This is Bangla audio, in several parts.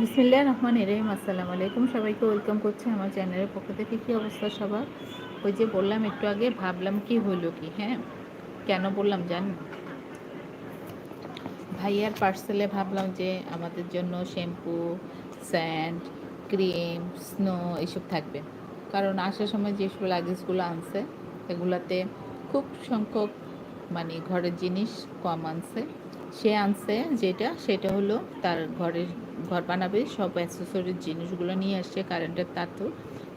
বিসমিল্লা রহমান রহিম, আসসালামু আলাইকুম। সবাইকে ওয়েলকাম করছি আমার চ্যানেলের পক্ষ থেকে। কী অবস্থা সবার? ওই যে বললাম, একটু আগে ভাবলাম কি হইল কি হ্যাঁ? কেন বললাম জান ভাইয়ার পার্সেলে ভাবলাম যে আমাদের জন্য শ্যাম্পু স্যান্ড ক্রিম স্নো এইসব থাকবে। কারণ আসার সময় যেসব লাগেজগুলো আনছে, এগুলাতে খুব সংখ্যক মানে ঘরের জিনিস কম আনছে। সে আনছে যেটা, সেটা হলো তার ঘরের ঘর বানাবে, সব অ্যাসেসরির জিনিসগুলো নিয়ে আসছে কারেন্টের তার তো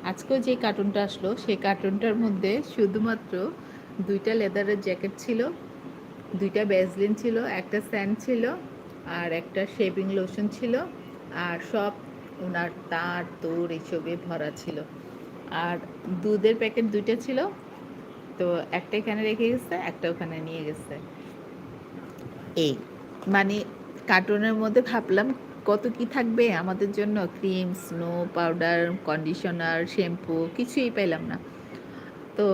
আজকেও যে কার্টুনটা আসলো, সেই কার্টুনটার মধ্যে শুধুমাত্র দুইটা লেদারের জ্যাকেট ছিল, দুইটা ব্যাজলিন ছিল, একটা স্যান্ড ছিল, আর একটা শেভিং লোশন ছিল, আর সব ওনার তার তোর এইসবে ভরা ছিল। আর দুধের প্যাকেট দুইটা ছিল, তো একটা এখানে রেখে গেছে, একটা ওখানে নিয়ে গেছে। এই মানে কার্টুনের মধ্যে ভাবলাম কত কি থাকবে? আমাদের জন্য cream, snow powder, conditioner, shampoo কিছুই পেলাম না। তো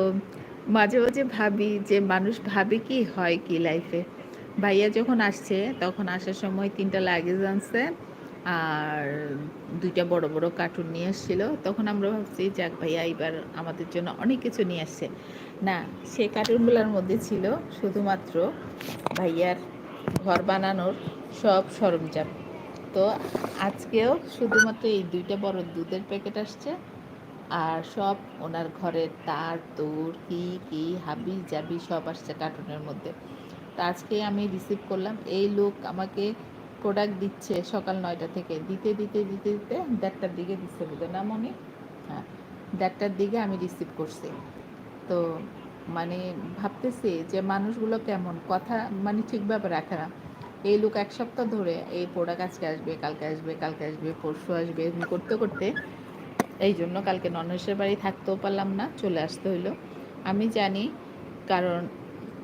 মাঝে মাঝে ভাবি যে মানুষ ভাবে কি হয় কি লাইফে ভাইয়া যখন আসছে, তখন আসার সময় তিনটা লাগেজ আনছে আর দুইটা বড় বড় কার্টুন নিয়ে আসছিল। তখন আমরা ভাবছি, যাক ভাইয়া, এবার আমাদের জন্য অনেক কিছু নিয়ে আসছে। না সে কার্টুনগুলোর মধ্যে ছিল শুধুমাত্র ভাইয়ার ঘর বানানোর সব সরঞ্জাম। তো আজকেও শুধুমাত্র এই দুইটা বড় দুধের প্যাকেট আসছে। আর সব ওনার ঘরের তার, তোর কি কি, হাবি, জাবি সব আসছে কার্টুনের মধ্যে। তো আজকে আমি রিসিভ করলাম, এই লোক আমাকে প্রোডাক্ট দিচ্ছে সকাল নয়টা থেকে। দিতে দিতে দিতে দিতে দেড়টার দিকে দিচ্ছে বোধ না মনে? হ্যাঁ দেড়টার দিকে আমি রিসিভ করছি। তো মানে ভাবতেছি যে মানুষগুলো কেমন? কথা মানে ঠিকভাবে রাখে না। এই লোক এক সপ্তাহ ধরে এই প্রোডাক্ট আজকে আসবে, কালকে আসবে কালকে আসবে, পরশু আসবে করতে করতে। এই জন্য কালকে ননসের বাড়ি থাকতেও পারলাম না, চলে আসতে হইল। আমি জানি, কারণ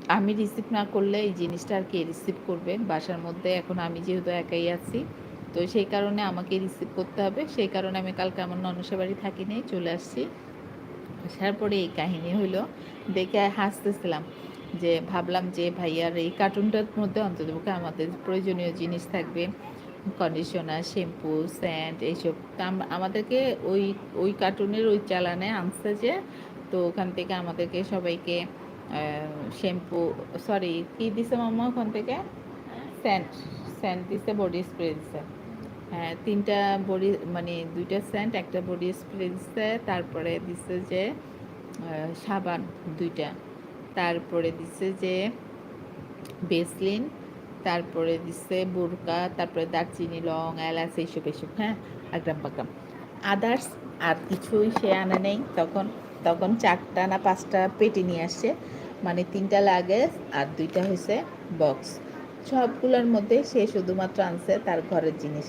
আমি রিসিভ না করলে এই জিনিসটা আর কে রিসিভ করবে? বাসার মধ্যে এখন আমি যেহেতু একাই আছি, তো সেই কারণে আমাকে রিসিভ করতে হবে। সেই কারণে আমি কালকে আমার ননসের বাড়ি থাকি নেই চলে আসছি। আসার পরে এই কাহিনী হইল, দেখে হাসতেছিলাম। যে ভাবলাম যে ভাইয়ার এই কার্টুনটার মধ্যে অন্ততপক্ষে আমাদের প্রয়োজনীয় জিনিস থাকবে। কন্ডিশনার শ্যাম্পু স্যান্ড এইসব। আমাদেরকে ওই ওই কার্টুনের ওই চালানে আনছে যে, তো ওখান থেকে আমাদেরকে সবাইকে শ্যাম্পু সরি কী দিছে মাম্মা ওখান থেকে? স্যান্ড স্যান্ড দিছে বডি স্প্রে দিছে। হ্যাঁ তিনটা বডি মানে দুইটা স্যান্ড একটা বডি স্প্রে দিছে, তারপরে দিছে যে সাবান দুইটা। তারপরে দিছে যে বেসলিন, তারপরে দিচ্ছে বুরকা, তারপরে দারচিনি, লং, এলাচ, এইসব এইসব হ্যাঁ আগ্রাম বাগ্রাম আদার্স আর কিছুই সে আনে নেই। তখন তখন চারটা না পাঁচটা পেটি নিয়ে আসছে মানে তিনটা লাগে আর দুইটা হয়েছে বক্স সবগুলোর মধ্যে সে শুধুমাত্র আনছে তার ঘরের জিনিস।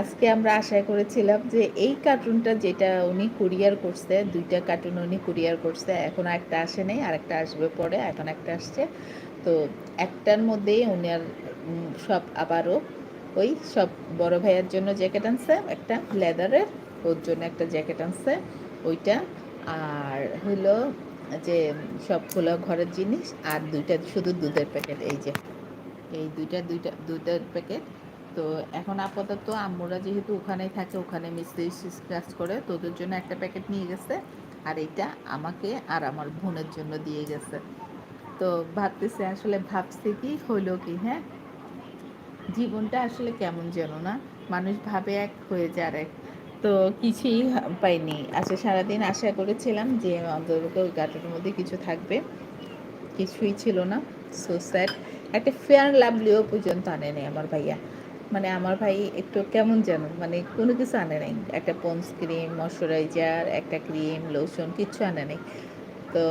আজকে আমরা আশা করেছিলাম যে এই কার্টুনটা যেটা উনি কুরিয়ার করছে, দুইটা কার্টুন উনি কুরিয়ার করছে, এখন একটা আসে নেই আর একটা আসবে পরে, এখন একটা আসছে। তো একটার মধ্যেই আর সব আবারও ওই সব বড় ভাইয়ের জন্য জ্যাকেট আনছে, একটা লেদারের ওর জন্য একটা জ্যাকেট আনছে, ওইটা। আর হলো যে সব খোলা ঘরের জিনিস, আর দুইটা শুধু দুধের প্যাকেট এই যে, এই দুইটা দুইটা, দুধের প্যাকেট তো এখন আপাতত আম্মুরা যেহেতু ওখানেই থাকে, ওখানে মিস্ত্রি কাজ করে তোদের জন্য একটা প্যাকেট নিয়ে গেছে। আর এটা আমাকে আর আমার বোনের জন্য দিয়ে গেছে। তো ভাবতেছে আসলে ভাবছে কি হলো কি হ্যাঁ? জীবনটা আসলে কেমন যেন না, মানুষ ভাবে এক হয়ে যায় এক। তো কিছুই পাইনি। আচ্ছা সারাদিন আশা করেছিলাম যে ওই গাটার মধ্যে কিছু থাকবে। কিছুই ছিল না। সো স্যাড একটা ফেয়ার লাভলিও পর্যন্ত আনে নেই আমার ভাইয়া। মানে আমার ভাই একটু কেমন যেন মানে কোনো কিছু আনে নেই। একটা পন্স ক্রিম, ময়শ্চারাইজার, একটা ক্রিম, লোশন, কিচ্ছু আনে নেই। তো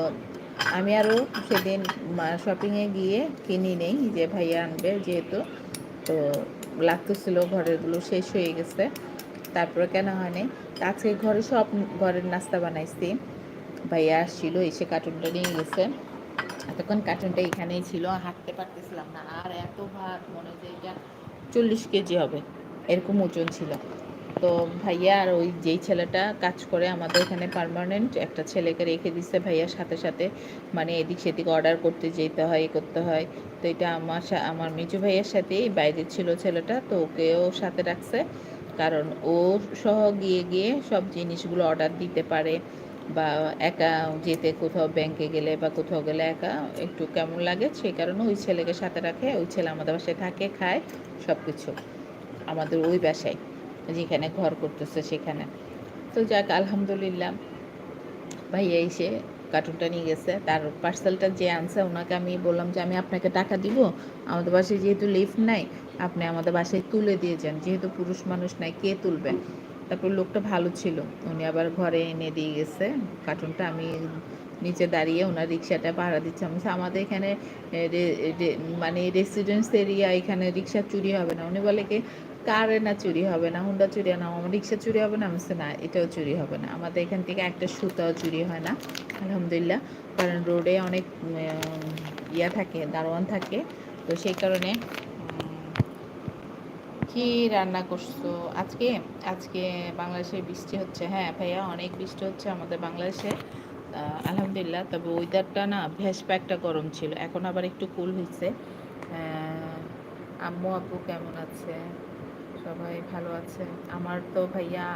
আমি আরও সেদিন শপিংয়ে গিয়ে কিনি নেই, যে ভাইয়া আনবে যেহেতু। তো লাগতেছিল, ঘরেরগুলো শেষ হয়ে গেছে। তারপরে কেন হয়নি আজকে ঘরে সব ঘরের নাস্তা বানাইছি। ভাইয়া আসছিল, এসে কার্টুনটা নিয়ে গেছে। এতক্ষণ কার্টুনটা এখানেই ছিল, হাঁটতে পারতেছিলাম না। আর এত ভাত, মনে হয় এটা চল্লিশ কেজি হবে, এরকম ওজন ছিল। তো ভাইয়া আর ওই যেই ছেলেটা কাজ করে, আমাদের এখানে পারমানেন্ট একটা ছেলেকে রেখে দিচ্ছে ভাইয়ার সাথে সাথে। মানে এদিক সেদিক অর্ডার করতে যেতে হয় করতে হয়। তো এটা আমার আমার মেজু ভাইয়ের সাথেই বাইরে ছিল ছেলেটা, তো ওকেও সাথে রাখছে। কারণ ও সহ গিয়ে গিয়ে সব জিনিসগুলো অর্ডার দিতে পারে। বা একা যেতে কোথাও ব্যাংকে গেলে বা কোথাও গেলে একা একটু কেমন লাগে? সেই কারণে ওই ছেলেকে সাথে রাখে, ওই ছেলে আমাদের বাসায় থাকে, খায় সব কিছু আমাদের ওই বাসায়, যেখানে ঘর করতেছে সেখানে। তো যাক, আলহামদুলিল্লাহ। ভাইয়া এসে কার্টুনটা নিয়ে গেছে। তার পার্সেলটা যে আনছে, ওনাকে আমি বললাম যে, আমি আপনাকে টাকা দিব। আমাদের বাসায় যেহেতু লিফট নাই, আপনি আমাদের বাসায় তুলে দিয়ে যান। যেহেতু পুরুষ মানুষ নাই, কে তুলবে? তারপর লোকটা ভালো ছিল। উনি আবার ঘরে এনে দিয়ে গেছে। কার্টুনটা আমি নিচে দাঁড়িয়ে ওনার রিক্সাটা ভাড়া দিচ্ছে। আমি আমাদের এখানে মানে রেসিডেন্স এরিয়া এখানে রিক্সা চুরি হবে না। উনি বলে কি, কারে না চুরি হবে না? হুন্ডা চুরি না, আমার রিক্সা চুরি হবে না? আমি না, এটাও চুরি হবে না। আমাদের এখান থেকে একটা সুতাও চুরি হয় না। আলহামদুলিল্লাহ, কারণ রোডে অনেক ইয়া থাকে, দারোয়ান থাকে। তো সেই কারণে কি রান্না করছ? আজকে আজকে বাংলাদেশে বৃষ্টি হচ্ছে। হ্যাঁ ভাইয়া, অনেক বৃষ্টি হচ্ছে আমাদের বাংলাদেশে। আলহামদুলিল্লাহ, তবে ওয়েদারটা না ভেসপা একটা গরম ছিল। এখন আবার একটু কুল হয়েছে আম্মু, আপু কেমন আছে? সবাই ভালো আছে? আমার তো ভাইয়া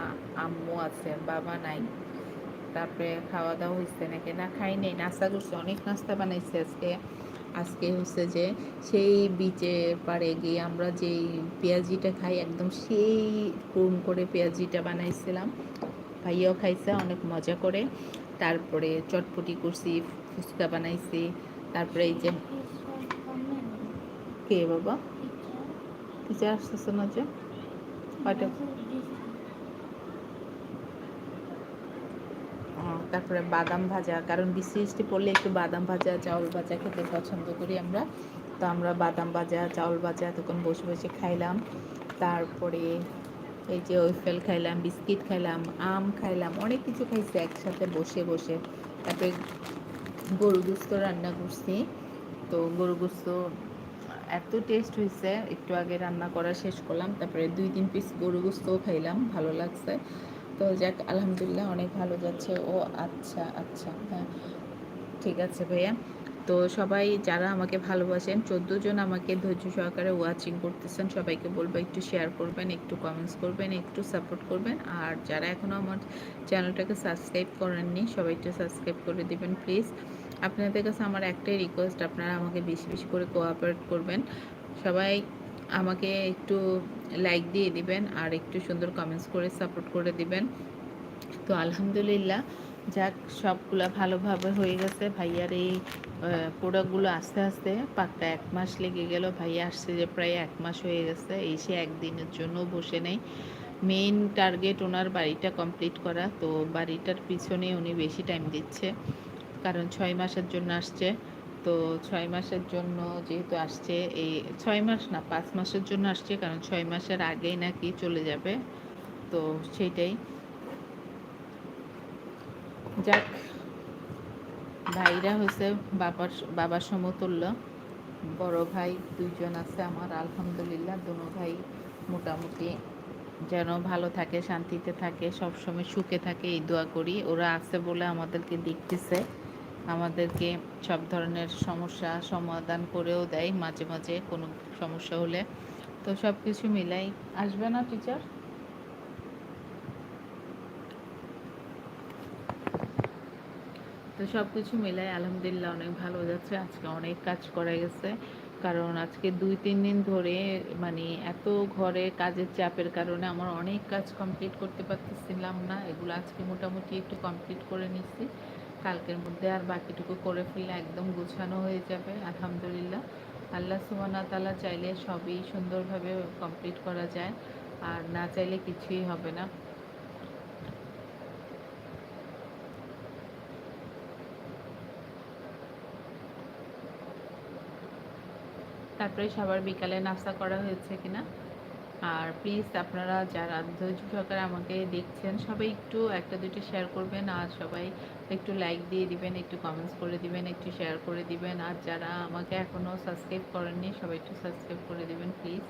আম্মু আছে, বাবা নাই। তারপরে খাওয়া দাওয়া হয়েছে নাকি? না, খাই নেই, নাস্তা করছে। অনেক নাস্তা বানাইছে আজকে। আজকে হচ্ছে যে সেই বিচের পাড়ে গিয়ে আমরা যেই পেঁয়াজিটা খাই একদম সেই কুম করে পেঁয়াজিটা বানাইছিলাম। ভাইয়াও খাইছে অনেক মজা করে। তারপরে চটপটি করছি ফুচকা বানাইছি। তারপরে এই যে কে বাবা? টিচার আসতেছে না যে? কয়টা তারপরে বাদাম ভাজা, কারণ বৃষ্টি পড়লে একটু বাদাম ভাজা, চাউল ভাজা খেতে পছন্দ করি আমরা। তো আমরা বাদাম ভাজা, চাউল ভাজা তখন বসে বসে খাইলাম। তারপরে এই যে ওয়েফেল খাইলাম, বিস্কিট খাইলাম, আম খাইলাম, অনেক কিছু খাইছি একসাথে বসে বসে। তারপরে গরু গুস্ত রান্না করছি। তো গরু গুস্ত এত টেস্ট হয়েছে একটু আগে রান্না করা শেষ করলাম, তারপরে দুই তিন পিস গরু গুস্তও খাইলাম, ভালো লাগছে। তো যাক, আলহামদুলিল্লাহ অনেক ভালো যাচ্ছে। ও আচ্ছা আচ্ছা হ্যাঁ ঠিক আছে ভাইয়া। তো সবাই যারা আমাকে ভালোবাসেন, চোদ্দ জন আমাকে ধৈর্য সহকারে ওয়াচিং করতেছেন, সবাইকে বলব একটু শেয়ার করবেন, একটু কমেন্টস করবেন, একটু সাপোর্ট করবেন। আর যারা এখনও আমার চ্যানেলটাকে সাবস্ক্রাইব করেননি, সবাই একটু সাবস্ক্রাইব করে দিবেন প্লিজ আপনাদের কাছে আমার একটাই রিকোয়েস্ট আপনারা আমাকে বেশি বেশি করে কোঅপারেট করবেন। সবাই আমাকে একটু লাইক দিয়ে দিবেন আর একটু সুন্দর কমেন্টস করে সাপোর্ট করে দিবেন। তো আলহামদুলিল্লাহ, যাক, সবগুলা ভালোভাবে হয়ে গেছে। ভাইয়ার এই প্রোডাক্টগুলো আস্তে আস্তে পাক্কা এক মাস লেগে গেল। ভাইয়া আসছে যে প্রায় এক মাস হয়ে গেছে এসে একদিনের জন্য বসে নেই। মেইন টার্গেট ওনার বাড়িটা কমপ্লিট করা, তো বাড়িটার পিছনে উনি বেশি টাইম দিচ্ছে। কারণ ছয় মাসের জন্য আসছে। তো ছয় মাসের জন্য যেহেতু আসছে, এই ছয় মাস না, পাঁচ মাসের জন্য আসছে, কারণ ছয় মাসের আগেই নাকি চলে যাবে। তো সেইটাই। যাক, ভাইরা হয়েছে বাবার বাবার সমতুল্য। বড় ভাই দুইজন আছে আমার, আলহামদুলিল্লাহ। দুনো ভাই মোটামুটি যেন ভালো থাকে, শান্তিতে থাকে, সবসময় সুখে থাকে, এই দোয়া করি। ওরা আছে বলে আমাদেরকে দেখতেছে। আমাদেরকে সব ধরনের সমস্যা সমাধান করেও দেয় মাঝে মাঝে কোনো সমস্যা হলে। তো সব কিছু মিলাই, আসবে না টিচার তো সব কিছু মিলাই আলহামদুলিল্লাহ অনেক ভালো যাচ্ছে। আজকে অনেক কাজ করা গেছে। কারণ আজকে দুই, তিন দিন ধরে মানে এত ঘরে কাজের চাপের কারণে আমার অনেক কাজ কমপ্লিট করতে পারতেছিলাম না। এগুলো আজকে মোটামুটি একটু কমপ্লিট করে নিচ্ছি কালকের মধ্যে আর বাকিটুকু করে ফেললে একদম গুছানো হয়ে যাবে, আলহামদুলিল্লাহ। আল্লাহ সুবানা তালা চাইলে সবই সুন্দরভাবে কমপ্লিট করা যায়, আর না চাইলে কিছুই হবে না। তারপরে সবার বিকালে নাস্তা করা হয়েছে কিনা? আর প্লিজ আপনারা যারা ধৈর্য সহকারে আমাকে দেখছেন, সবাই একটু একটা দুটো শেয়ার করবেন আর সবাই একটু লাইক দিয়ে দিবেন, একটু কমেন্টস করে দিবেন, একটু শেয়ার করে দিবেন। আর যারা আমাকে এখনও সাবস্ক্রাইব করেননি, সবাই একটু সাবস্ক্রাইব করে দিবেন প্লিজ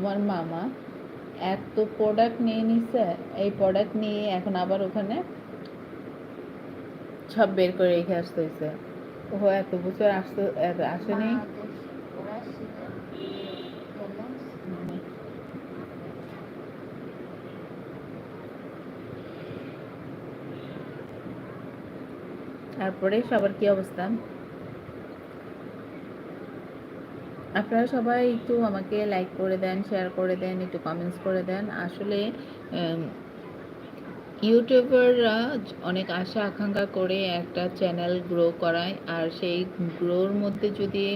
তোমার মামা এত প্রোডাক্ট নিয়ে নিছে এই প্রোডাক্ট নিয়ে এখন আবার ওখানে সব বের করে রেখে আসতে হয়েছে। ও এত বছর আসতে আসেনি? তারপরে সবার কি অবস্থা? আপনারা সবাই একটু আমাকে লাইক করে দেন শেয়ার করে দেন, একটু কমেন্টস করে দেন। আসলে ইউটিউবাররা অনেক আশা আকাঙ্ক্ষা করে একটা চ্যানেল গ্রো করায়। আর সেই গ্রোর মধ্যে যদি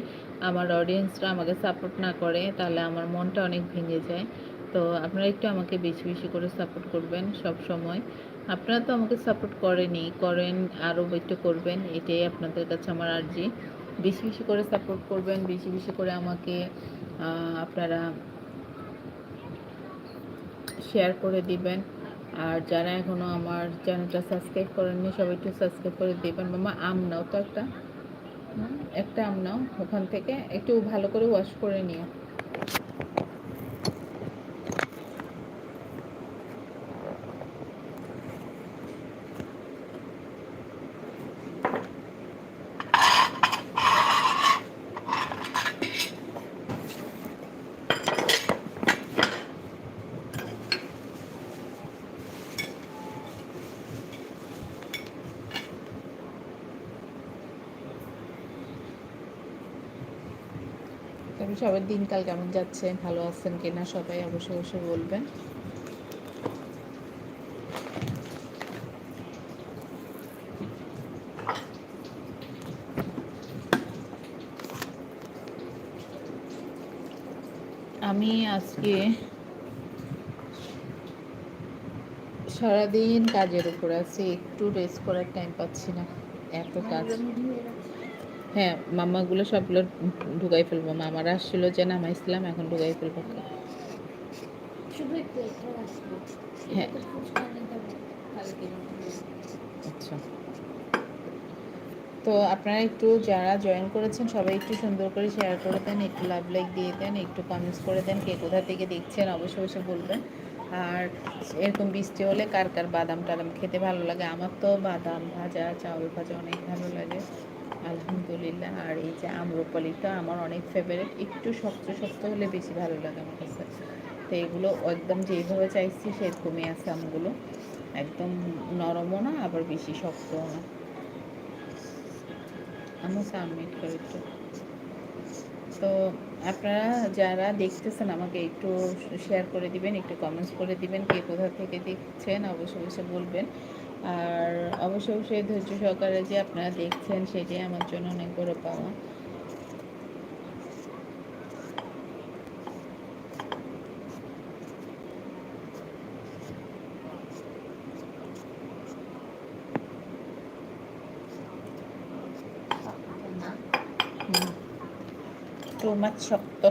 আমার অডিয়েন্সরা আমাকে সাপোর্ট না করে, তাহলে আমার মনটা অনেক ভেঙে যায়। তো আপনারা একটু আমাকে বেশি বেশি করে সাপোর্ট করবেন সব সময়। আপনারা তো আমাকে সাপোর্ট করেনি করেন আরও একটু করবেন, এটাই আপনাদের কাছে আমার আর্জি। বেশি বেশি করে সাপোর্ট করবেন, বেশি বেশি করে আমাকে আপনারা শেয়ার করে দিবেন। আর যারা এখনও আমার চ্যানেলটা সাবস্ক্রাইব করেননি, সবাই একটু সাবস্ক্রাইব করে দেবেন। মামা, আম নাও তো একটা। একটা আম নাও ওখান থেকে। একটু ভালো করে ওয়াশ করে নিও। সবার দিনকাল কেমন যাচ্ছে? ভালো আছেন কিনা? সবাই অবশ্যই অবশ্যই বলবেন। আমি আজকে সারাদিন কাজের উপর আছি, একটু রেস্ট করার টাইম পাচ্ছি না। এত কাজ। হ্যাঁ মামাগুলো সবগুলো ঢুকাই ফেলব। মামারা আসছিল যে নামাইছিলাম এখন ঢুকাই ফেলব হ্যাঁ। আচ্ছা। তো আপনারা একটু যারা জয়েন করেছেন সবাই একটু সুন্দর করে শেয়ার করে দেন একটু লাভ লাইক দিয়ে দেন একটু কমেন্টস করে দেন কে কোথা থেকে দেখছেন অবশ্যই অবশ্যই বলবেন। আর এরকম বৃষ্টি হলে কার কার বাদাম টাদাম খেতে ভালো লাগে? আমার তো বাদাম ভাজা চাউল ভাজা অনেক ভালো লাগে। আলহামদুলিল্লাহ। আর এই যে আম্রপালিটা আমার অনেক ফেভারিট একটু শক্ত শক্ত হলে বেশি ভালো লাগে আমার কাছে। তো এগুলো একদম যেইভাবে চাইছি সেরকমই আছে আমগুলো। একদম নরমও না, আবার বেশি শক্তও না। করে তো আপনারা যারা দেখতেছেন আমাকে একটু শেয়ার করে দিবেন, একটু কমেন্টস করে দিবেন, কে কোথা থেকে দেখছেন, অবশ্যই অবশ্যই বলবেন। আর অবশ্যই অবশ্যই ধৈর্য সহকারে যে আপনারা দেখছেন, সেটাই আমার জন্য অনেক বড় পাওয়া। টু মাছ শক্ত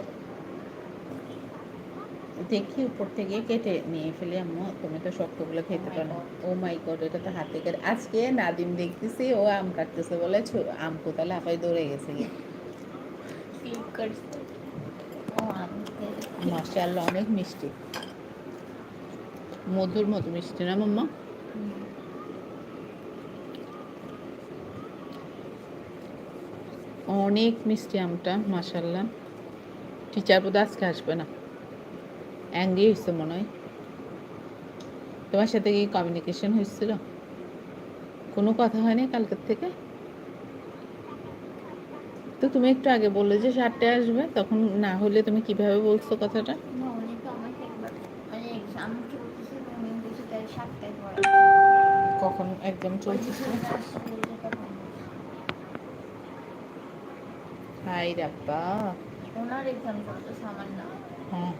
দেখি উপর থেকে কেটে নিয়ে ফেলে আম্মু তুমি তো শক্তগুলো খেতে পারো ও মাই গড এটা তো হাতে কেটে আজকে নাদিম দেখতেছি ও আম কাটতেছে বলে আম কোথায়? লাফাই দৌড়ে গেছে আমি অনেক মিষ্টি। মধুর মতো মিষ্টি না মাম্মা? অনেক মিষ্টি আমটা মাশাআল্লাহ। টিচার বোধ আজকে আসবে না। অ্যাংরি হয়েছে মনে হয়। তোমার সাথে কি কমিউনিকেশন হয়েছিল কোনো কথা হয়নি কালকের থেকে? তো তুমি একটু আগে বললে যে সাতটায় আসবে তখন না হলে তুমি কীভাবে বলছো কথাটা? মানে কখন একদম চলছে হাই রাব্বা। ওনার এক্সাম আমার না। হ্যাঁ।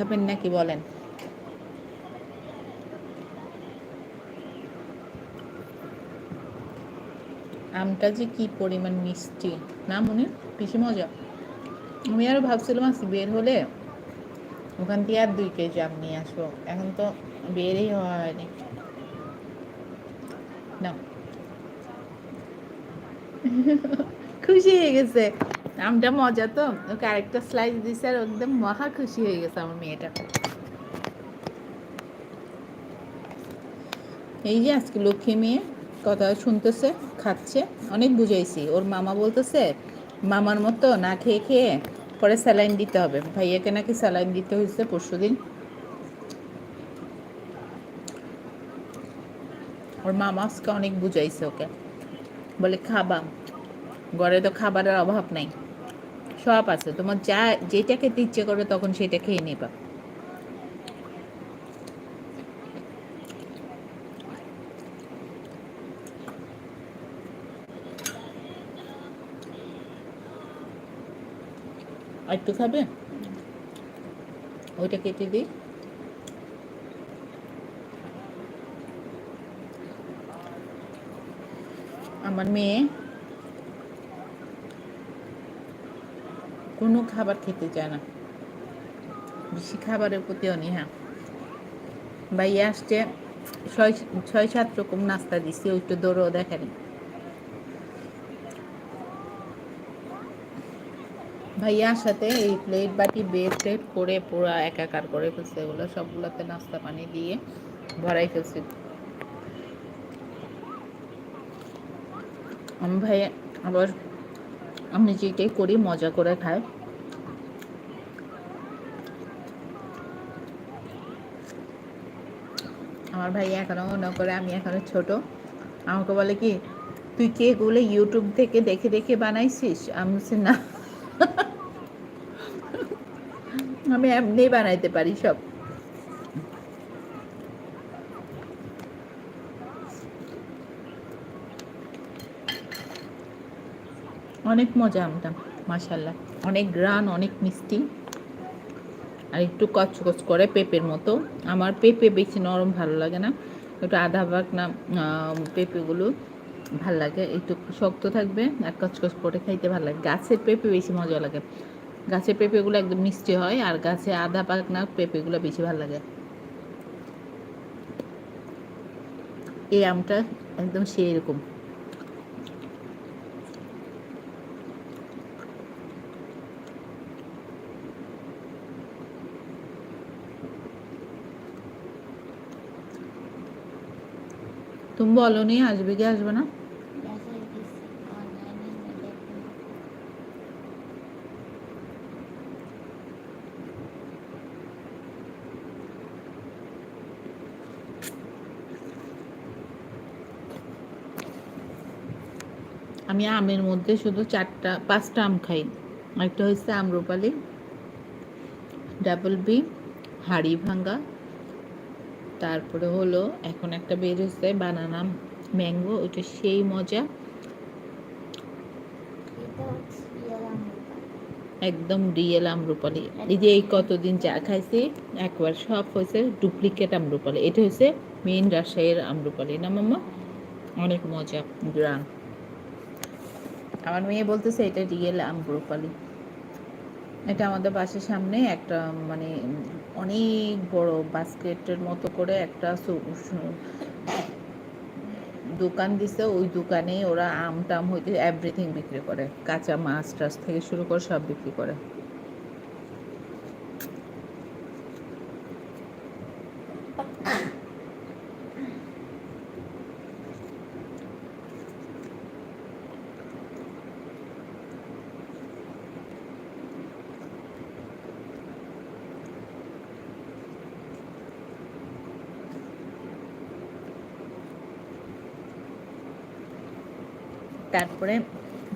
খাবেন নাকি বলেন? আমটা যে কি পরিমাণ মিষ্টি। না, মনে? বেশি মজা। আমি আরও ভাবছিলাম আজকে বের হলে ওখান থেকে আর দুই কেজি আম নিয়ে আসব। এখন তো বেরই হওয়া হয়নি। না। খুশি হয়ে গেছে। আমটা মজা তো। ওকে আরেকটা স্লাইস দিছে আর একদম মহা খুশি হয়ে গেছে আমার মেয়েটা। এই যে আজকে লক্ষ্মী মেয়ে কথা শুনতেছে, খাচ্ছে, অনেক বুঝাইছি। ওর মামা বলতেছে, মামার মতো না খেয়ে খেয়ে পরে স্যালাইন দিতে হবে। ভাইয়াকে নাকি স্যালাইন দিতে হয়েছে পরশু দিন। ওর মামা আজকে অনেক বুঝাইছে ওকে। বলে, খাবা। ঘরে তো খাবারের অভাব নাই। সব আছে। তোমার যা, যেটা খেতে ইচ্ছে করবে তখন সেটা খেয়ে নেবা। একটু খাবে? ওইটা কেটে দিই। আমার মেয়ে কোনো খাবার খেতে চায় না। বেশি খাবারের প্রতি অনীহা ভাইয়া আসছে, ছয় ছয়, সাত রকম নাস্তা দিছি ওইটা দৌড়ও দেখেনি। ভাইয়ার সাথে এই প্লেট বাটি বেড টেট করে পুরো একাকার করে ফেলছে এগুলো, সবগুলোতে নাস্তা পানি দিয়ে ভরাই ফেলছে। আমি ভাই আবার, আমি যেটাই করি মজা করে খাই। আমার ভাই এখনও মনে করে আমি এখনও ছোট। আমাকে বলে কি তুই কে গুলো ইউটিউব থেকে দেখে দেখে বানাইছিস? আমি বলছি, না। আমি এমনি বানাইতে পারি সব। অনেক মজা আমটা মাশাল্লাহ অনেক গ্রান অনেক মিষ্টি। আর একটু কচকচ করে পেঁপের মতো। আমার পেঁপে বেশি নরম ভালো লাগে না। একটু আধা ভাগ না পেঁপেগুলো ভালো লাগে। একটু শক্ত থাকবে আর কচকচ করে খাইতে ভালো লাগে। গাছের পেঁপে বেশি মজা লাগে। গাছের পেঁপেগুলো একদম মিষ্টি হয় আর গাছে আধা পাক না পেঁপেগুলো বেশি ভালো লাগে। এই আমটা একদম সেই রকম। তুমি বলো নি আসবে কি আসবে না মেসেজ দিছি অনলাইনে দেখুন আমি আমের মধ্যে শুধু চারটা, পাঁচটা আম খাই। একটা হচ্ছে আম্রপালি, ডাবল বি, হাড়ি ভাঙ্গা তারপরে হলো এখন একটা বের হচ্ছে বানানা ম্যাঙ্গো, ওইটা সেই মজা। একদম রিয়েল আম্রপালি। এই যে এই কতদিন চা খাইছি, একবার সব হয়েছে ডুপ্লিকেট আম্রপালি। এটা হচ্ছে মেন রাজশাহীর আম্রপালি। না মাম্মা? অনেক মজা, গ্রান। আমার মেয়ে বলতেছে এটা রিয়েল আম্রপালি। এটা আমাদের বাসার সামনে একটা মানে অনেক বড় বাস্কেটের মতো করে একটা দোকান দিছে। ওই দোকানে ওরা আম টাম হইতে এভরিথিং বিক্রি করে। কাঁচা মাছ টাছ থেকে শুরু করে সব বিক্রি করে। তারপরে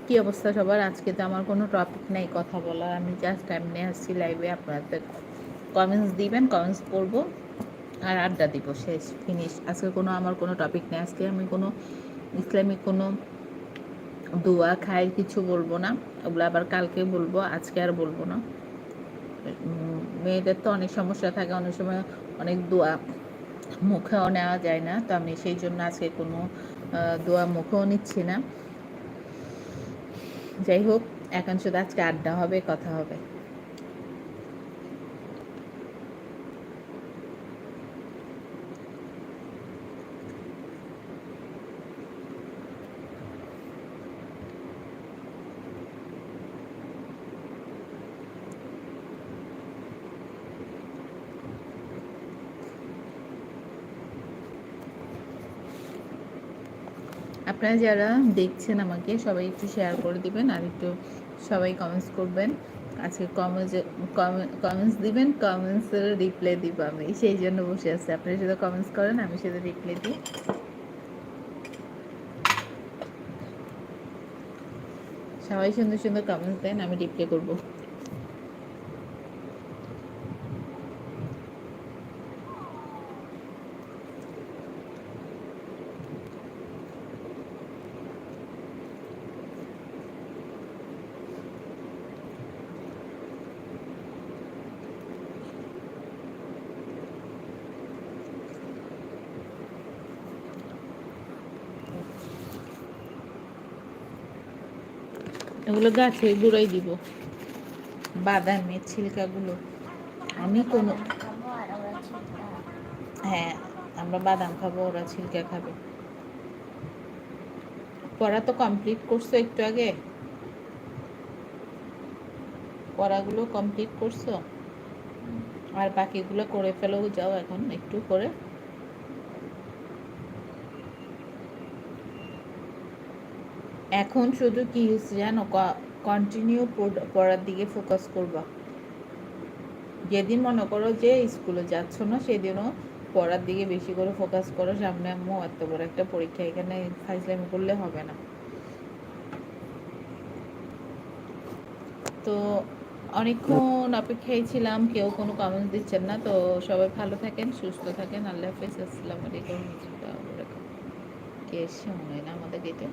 কি অবস্থা সবার? আজকে তো আমার কোনো টপিক নেই কথা বলার। আমি জাস্ট এমনি আসছি লাইভে আপনাদের কমেন্টস দিবেন কমেন্টস করব। আর আড্ডা দিব, শেষ ফিনিশ আজকে কোনো, আমার কোনো টপিক নেই। আজকে আমি কোনো ইসলামিক কোনো দোয়া খাই কিছু বলব না। ওগুলো আবার কালকে বলব, আজকে আর বলব না। মেয়েদের তো অনেক সমস্যা থাকে। অনেক সময় অনেক দোয়া মুখেও নেওয়া যায় না। তো আমি সেই জন্য আজকে কোনো দোয়া মুখেও নিচ্ছি না। যাই হোক শুধু আজকে আড্ডা হবে কথা হবে। আপনারা যারা দেখছেন আমাকে, সবাই একটু শেয়ার করে দিবেন আর একটু সবাই কমেন্টস করবেন। আজকে কমেন্টস কমেন্টস দিবেন কমেন্টসের রিপ্লাই দিব আমি। সেই জন্য বসে আছি। আপনারা শুধু কমেন্টস করেন, আমি সেটা রিপ্লাই দিই। সবাই সুন্দর সুন্দর কমেন্টস দেন, আমি রিপ্লাই করব। এগুলো গাছে গুঁড়াই দিব। বাদামের ছিলকাগুলো। আমি কোনো হ্যাঁ আমরা বাদাম খাব, ওরা ছিলকা খাবে। পড়া তো কমপ্লিট করছ একটু আগে? পড়াগুলো কমপ্লিট করছ? আর বাকিগুলো করে ফেলো, যাও এখন একটু করে। এখন শুধু কি হচ্ছে জানো কন্টিনিউ পড়ার দিকে ফোকাস করবা। যেদিন মনে করো যে স্কুলে যাচ্ছ না, সেদিনও পড়ার দিকে বেশি করে ফোকাস করো। সামনে আম্মু এত বড় একটা পরীক্ষা, এখানে ফাইজলামি করলে হবে না। তো অনেকক্ষণ অপেক্ষায় ছিলাম, কেউ কোনো কমেন্টস দিচ্ছেন না। তো সবাই ভালো থাকেন, সুস্থ থাকেন। আল্লাহ হাফিজ। আসসালামু আলাইকুম কে এসছে মনে হয় না আমাদের গেটে